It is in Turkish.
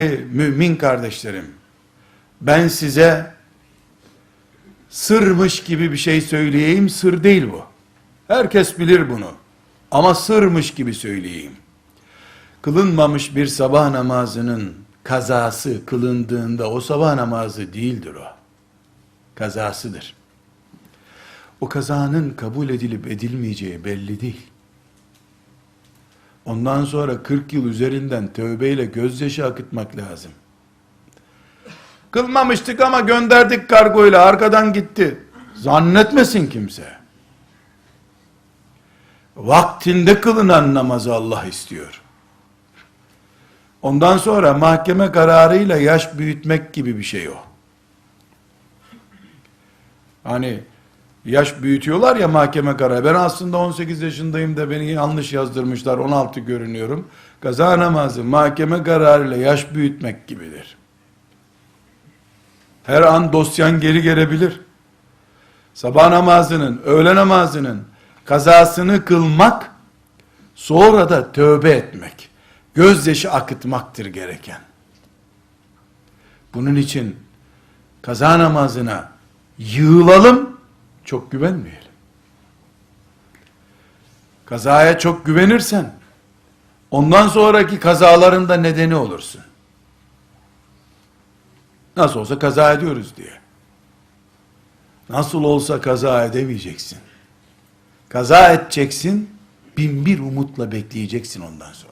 Mümin kardeşlerim, ben size sırmış gibi bir şey söyleyeyim, sır değil bu. Herkes bilir bunu. Ama sırmış gibi söyleyeyim. Kılınmamış bir sabah namazının kazası kılındığında o sabah namazı değildir o. Kazasıdır. O kazanın kabul edilip edilmeyeceği belli değil. Ondan sonra 40 yıl üzerinden tövbeyle gözyaşı akıtmak lazım. Kılmamıştık ama gönderdik kargoyla arkadan gitti. Zannetmesin kimse. Vaktinde kılınan namazı Allah istiyor. Ondan sonra mahkeme kararıyla yaş büyütmek gibi bir şey o. Hani yaş büyütüyorlar ya mahkeme kararı. Ben aslında 18 yaşındayım da beni yanlış yazdırmışlar 16 görünüyorum. Kaza namazı mahkeme kararıyla yaş büyütmek gibidir. Her an dosyan geri gelebilir. Sabah namazının, öğle namazının kazasını kılmak, sonra da tövbe etmek, gözyaşı akıtmaktır gereken. Bunun için kaza namazına yığılalım, çok güvenmeyelim. Kazaya çok güvenirsen, ondan sonraki kazalarında nedeni olursun. Nasıl olsa kaza ediyoruz diye. Nasıl olsa kaza edemeyeceksin. Kaza edeceksin, bin bir umutla bekleyeceksin ondan sonra.